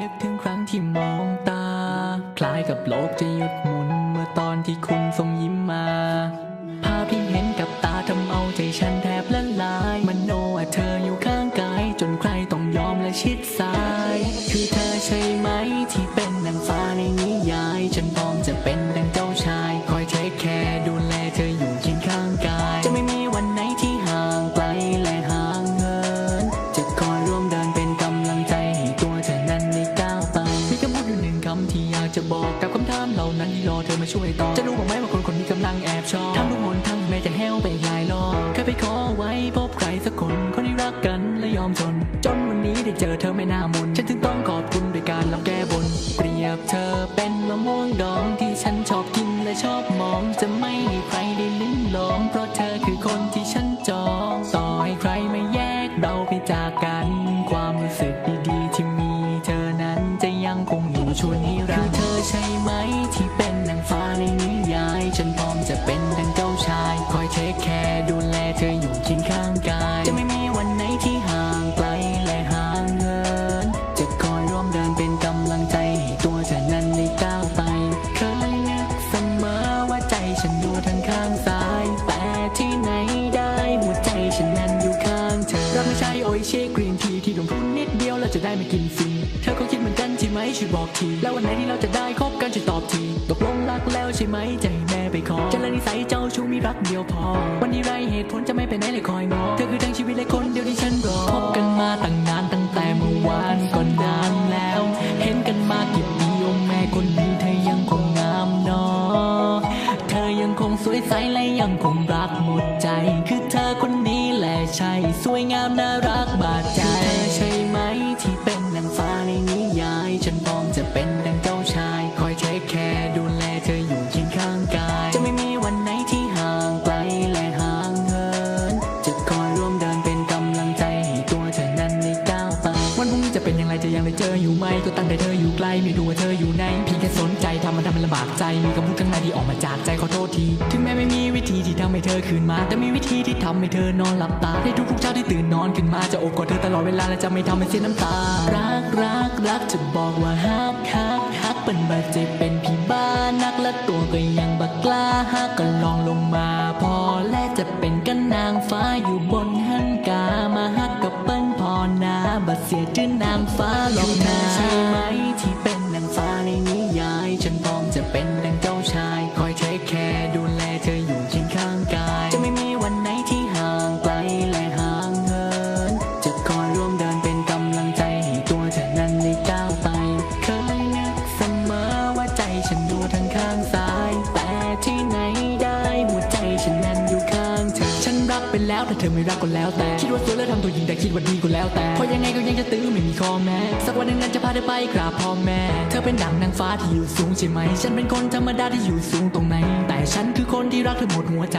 นึกถึงครั้งที่มองตา คล้ายกับโลกจะหยุดหมุน เมื่อตอนที่คุณส่งยิ้มมา ภาพที่เห็นกับตาทำเอาใจฉันแทบละลาย มันโนว่าเธออยู่ข้างกาย จนใครต้องยอมและชิด นั้นที่รอเธอมาช่วยตอบจะรู้บ้างไหมว่าคนคนนี้กำลังแอบชอบทำทุกหนทั้งแม้จะแห้วไปหลายรอบแค่ไปขอไว้พบใครสักคนคนที่รักกันและยอมจน จนวันนี้ได้เจอเธอไม่น่ามนฉันถึงต้องขอบคุณด้วยการลำแก้บน เปรียบเธอเป็นมะม่วงดองที่ฉันชอบกิน ชวนให้รักคือเธอใช่ไหมที่เป็นนางฟ้าในนิยาย ฉันพร้อมจะเป็นดังเจ้าชาย คอยเทคแคร์ดูแลเธออยู่เคียงข้างกาย จะไม่มีวันไหนที่ห่างไกลและห่างเหิน จะคอยร่วมเดินเป็นกำลังใจให้ตัวเธอนั้นได้ก้าวไป เคยนึกเสมอว่าใจฉันอยู่ทางข้างซ้าย แต่ที่ไหนได้หัวใจฉันนั้นอยู่ข้างเธอรักไม่ใช่โออิชิกรีนทีที่ลงทุนนิดเดียวแล้วจะได้ไม่กินฟรี ไหมช่วยบอกที แล้ววันไหนที่เราจะได้คบกันช่วยตอบทีตกลงรักแล้วใช่ไหมจะให้แม่ไปขอจะละนิสัยเจ้าชู้มีรักเดียวพอ วันนี้ไรเหตุผลจะไม่ไปไหนเลยคอยงอเธอคือทั้งชีวิตและคนเดียวที่ฉันรอคบกันมาตั้งนานตั้งแต่เมื่อวานก็นานแล้ว เห็นกันมากี่ปีโอแม่คนนี้เธอยังคงงามนอเธอยังคงสวยใสและยังคงรักหมดใจ คือเธอคนนี้แหละใช่สวยงามน่ารักบาด เจออยู่ไหมก็ตั้งแต่เธออยู่ใกล้ไม่รู้ว่าเธออยู่ไหนเพียงแค่สนใจทำมันทำให้ลำบากใจมีคำพูดข้างในที่ออกมาจากใจขอโทษทีถึงแม้ไม่มีวิธีที่ทำให้เธอคืนมา แต่มีวิธีที่ทำให้เธอนอนหลับตาในทุกๆเช้าที่ตื่นนอนขึ้นมาจะโอบกอดเธอตลอดเวลาและจะไม่ทำให้เสียน้ำตา รักรักรักจะบอกว่าฮักฮักฮักเป็นบาดเจ็บเป็นพี่บ้านักและตัวก็ยังบักกล้าฮักก็ลองลงมา พอและจะเป็นกันนางฟ้าอยู่บนหันกามา เสียจื้อนางฟ้าลงนา ฉันแล้วแต่เธอไม่รักก็แล้วแต่ คิดว่าสวยแล้วทำตัวหญิงแต่คิดว่าดีก็แล้วแต่เพราะยังไงก็ยังจะตื้อไม่มีข้อแม้ สักวันหนึ่งนั้นจะพาเธอไปกราบพ่อแม่ เธอเป็นดังนางฟ้าที่อยู่สูงใช่ไหม ฉันเป็นคนธรรมดาที่อยู่สูงตรงไหน แต่ฉันคือคนที่รักเธอหมดหัวใจ